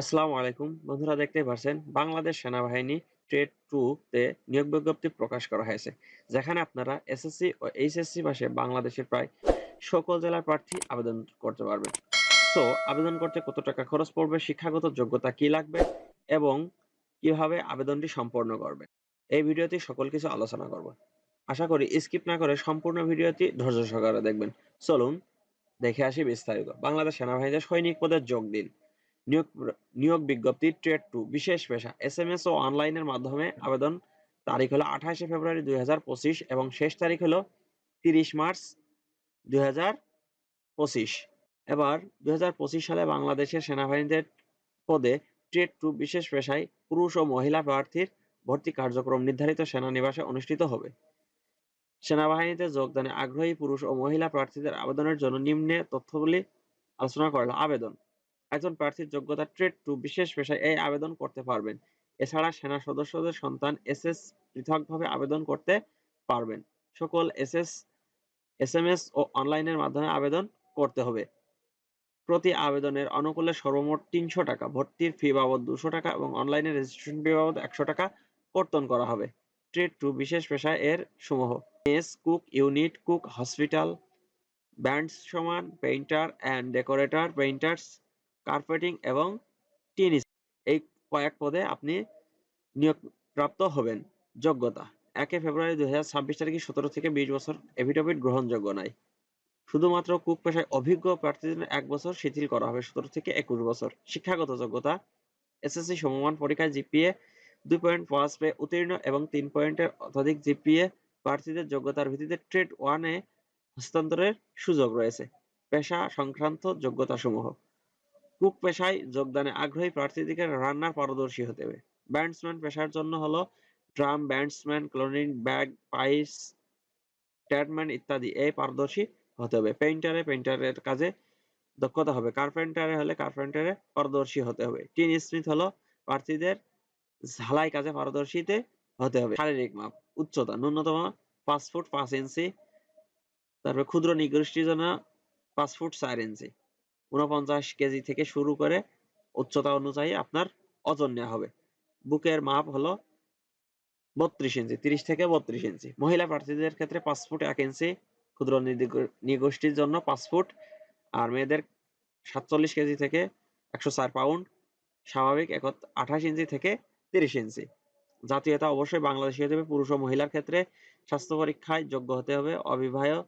আসসালামু আলাইকুম। বন্ধুরা দেখতেই পারছেন, বাংলাদেশ সেনাবাহিনী ট্রেড টু তে নিয়োগ বিজ্ঞপ্তি প্রকাশ করা হয়েছে, যেখানে আপনারা এসএসসি ও এইচএসসি পাশে বাংলাদেশের প্রায় সকল জেলার প্রার্থী আবেদন করতে পারবেন। সো আবেদন করতে কত টাকা খরচ পড়বে, শিক্ষাগত যোগ্যতা কি লাগবে, এবং কীভাবে আবেদনটি সম্পন্ন করবে? এই ভিডিওতে সকল কিছু আলোচনা করব। আশা করি স্কিপ না করে সম্পূর্ণ ভিডিওটি ধৈর্য সহকারে দেখবেন। চলুন, দেখে আসি বিস্তারিত। বাংলাদেশ সেনাবাহিনীতে সৈনিক পদে যোগ দিন। নিয়োগ নিয়োগ বিজ্ঞপ্তি, ট্রেড টু, বিশেষ পেশা এস এম এস ও অনলাইনের মাধ্যমে আবেদন। তারিখ হলো আঠাশে ফেব্রুয়ারি দুই এবং শেষ তারিখ হলো তিরিশ মার্চ দুই হাজার পঁচিশ। এবার দুই সালে বাংলাদেশের সেনাবাহিনীদের পদে ট্রেড টু বিশেষ পেশায় পুরুষ ও মহিলা প্রার্থীর ভর্তি কার্যক্রম নির্ধারিত সেনানিবাসে অনুষ্ঠিত হবে। সেনাবাহিনীতে যোগদানে আগ্রহী পুরুষ ও মহিলা প্রার্থীদের আবেদনের জন্য নিম্নে তথ্যগুলি আলোচনা করা আবেদন। একজন প্রার্থীর যোগ্যতা ট্রেড টু বিশেষ পেশায় এই আবেদন করতে পারবেন। এছাড়া সেনা সদস্যদের সন্তান এসএস পৃথকভাবে আবেদন করতে পারবেন। সকল এসএস, এসএমএস ও অনলাইনের মাধ্যমে আবেদন করতে হবে। প্রতি আবেদনের অনুকূলে সর্বমোট তিনশো টাকা, ভর্তির ফি বাবদ দুশো টাকা এবং অনলাইনে রেজিস্ট্রেশন ফি বাবদ একশো টাকা কর্তন করা হবে। ট্রেড টু বিশেষ পেশায় এর সমূহ। Mess cook unit cook hospital bands সমান painter and decorator painters carpeting এবং টিনিস। এই কয়েক পদে আপনি নিয়োগপ্রাপ্ত হবেন। যোগ্যতা। একে ফেব্রুয়ারি দুই হাজার ছাব্বিশ তারিখে সতেরো থেকে বিশ বছর এভিডেভিট গ্রহণযোগ্য নয়। শুধুমাত্র কুক পেশায় অভিজ্ঞ প্রার্থীদের এক বছর শিথিল করা হবে সতেরো থেকে একুশ বছর। শিক্ষাগত যোগ্যতা, এসএসসি সমমান পরীক্ষায় জিপিএ দুই পয়েন্ট পাঁচ পেয়ে উত্তীর্ণ এবং তিন পয়েন্টের অত্যাধিক জিপিএ প্রার্থীদের যোগ্যতার ভিত্তিতে ট্রেড ওয়ানে হস্তান্তরের সুযোগ রয়েছে। পেশা সংক্রান্ত যোগ্যতা সমূহ কুক পেশায় যোগদানে আগ্রহী প্রার্থীদেরকে রান্নার পারদর্শী হতে হবে। ব্যান্ডসম্যান পেশার জন্য হলো ড্রাম ব্যান্ডসম্যান ক্লোনিং ব্যাগ, পাইস, ট্যাটম্যান ইত্যাদি। এই পারদর্শী হতে হবে। পেইন্টারে পেইন্টারের কাজে দক্ষতা হবে। কার্পেন্টারে হলে কার্পেন্টারে পারদর্শী হতে হবে। টিন স্মিথ হলো প্রার্থীদের ঝালাই কাজে পারদর্শীতে হতে হবে। শারীরিক মাপ, উচ্চতা, ন্যূনতম পাঁচ ফুট পাঁচ ইঞ্চি, তারপরে ক্ষুদ্র নিগোষ্ঠীর জন্য পাঁচ ফুট চার ইঞ্চি। উনপঞ্চাশ কেজি থেকে শুরু করে উচ্চতা অনুযায়ী আপনার ওজন নেওয়া হবে। বুকের মাপ হলো বত্রিশ ইঞ্চি, তিরিশ থেকে বত্রিশ ইঞ্চি। মহিলা প্রার্থীদের ক্ষেত্রে পাঁচ ফুট এক ইঞ্চি, ক্ষুদ্র নিগোষ্ঠীর জন্য পাঁচ ফুট, আর মেয়েদের সাতচল্লিশ কেজি থেকে একশো চার পাউন্ড, স্বাভাবিক এক আঠাশ ইঞ্চি থেকে তিরিশ ইঞ্চি। জাতীয়তা অবশ্যই বাংলাদেশি হতে হবে। পুরুষ ও মহিলার ক্ষেত্রে স্বাস্থ্য পরীক্ষায় যোগ্য হতে হবে। অবিবাহিত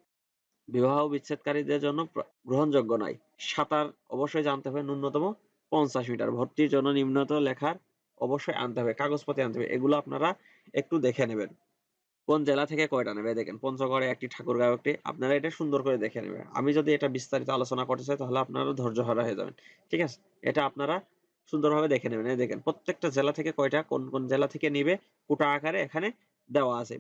বিবাহ বিচ্ছেদকারীদের জন্য গ্রহণযোগ্য নয়। সাঁতার অবশ্যই জানতে হবে, ন্যূনতম পঞ্চাশ মিটার। ভর্তির জন্য নিম্নত লেখার অবশ্যই আনতে হবে, কাগজপত্র আনতে হবে। এগুলো আপনারা একটু দেখে নেবেন। কোন জেলা থেকে কয়টা নেবে? দেখেন, পঞ্চগড়ে একটি ঠাকুরগাঁও একটি। আপনারা এটা সুন্দর করে দেখে নেবেন। আমি যদি এটা বিস্তারিত আলোচনা করতে চাই, তাহলে আপনারা ধৈর্য হারা হয়ে যাবেন। ঠিক আছে? এটা আপনারা সুন্দরভাবে দেখে নেবেন। দেখেন, প্রত্যেকটা জেলা থেকে কয়টা, কোন কোন জেলা থেকে নিবে, কোটা আকারে এখানে দেওয়া আছে।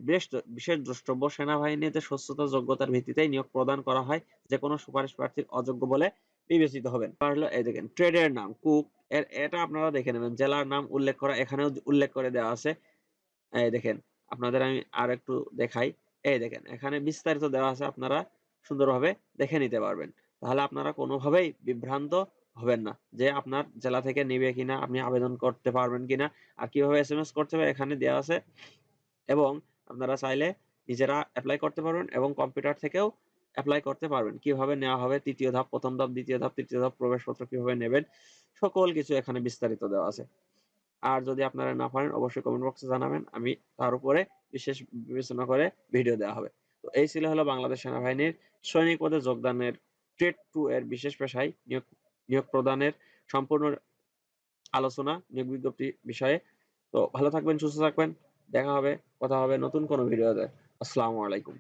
বিশেষ দ্রষ্টব্য, সেনাবাহিনীতে স্বচ্ছতা, যোগ্যতার ভিত্তিতে নিয়োগ প্রদান করা হয় যে কোনো সুপারিশ প্রার্থীর অযোগ্য বলে বিবেচিত হবেন। হলো এই দেখেন, ট্রেডের নাম, কুক। এর এটা আপনারা দেখে নেবেন, জেলার নাম উল্লেখ করা, এখানেও উল্লেখ করে দেওয়া আছে। এই দেখেন, আপনাদের আমি আর একটু দেখাই। এই দেখেন, এখানে বিস্তারিত দেওয়া আছে, আপনারা সুন্দরভাবে দেখে নিতে পারবেন। তাহলে আপনারা কোনোভাবেই বিভ্রান্ত হবেন না যে আপনার জেলা থেকে নেবে কিনা, আপনি আবেদন করতে পারবেন কিনা, আর কীভাবে এস করতে হবে এখানে দেওয়া আছে। এবং আপনারা চাইলে নিজেরা অ্যাপ্লাই করতে পারবেন এবং কম্পিউটার থেকেও অ্যাপ্লাই করতে পারবেন। কীভাবে নেওয়া হবে, তৃতীয় ধাপ, প্রথম ধাপ, দ্বিতীয় ধাপ, তৃতীয় ধাপ, প্রবেশপত্র কীভাবে নেবেন, সকল কিছু এখানে বিস্তারিত দেওয়া আছে। আর যদি আপনারা না পারেন, অবশ্যই কমেন্ট বক্সে জানাবেন, আমি তার উপরে বিশেষ বিবেচনা করে ভিডিও দেওয়া হবে। তো এই ছিল হলো বাংলাদেশ সেনাবাহিনীর সৈনিক পদে যোগদানের ট্রেড টু এর বিশেষ পেশায় নিয়োগ নিয়োগ প্রদানের সম্পূর্ণ আলোচনা, নিয়োগ বিজ্ঞপ্তি বিষয়ে। তো ভালো থাকবেন, সুস্থ থাকবেন। দেখা হবে। কথা হবে নতুন কোনো ভিডিওতে। আসসালামু আলাইকুম।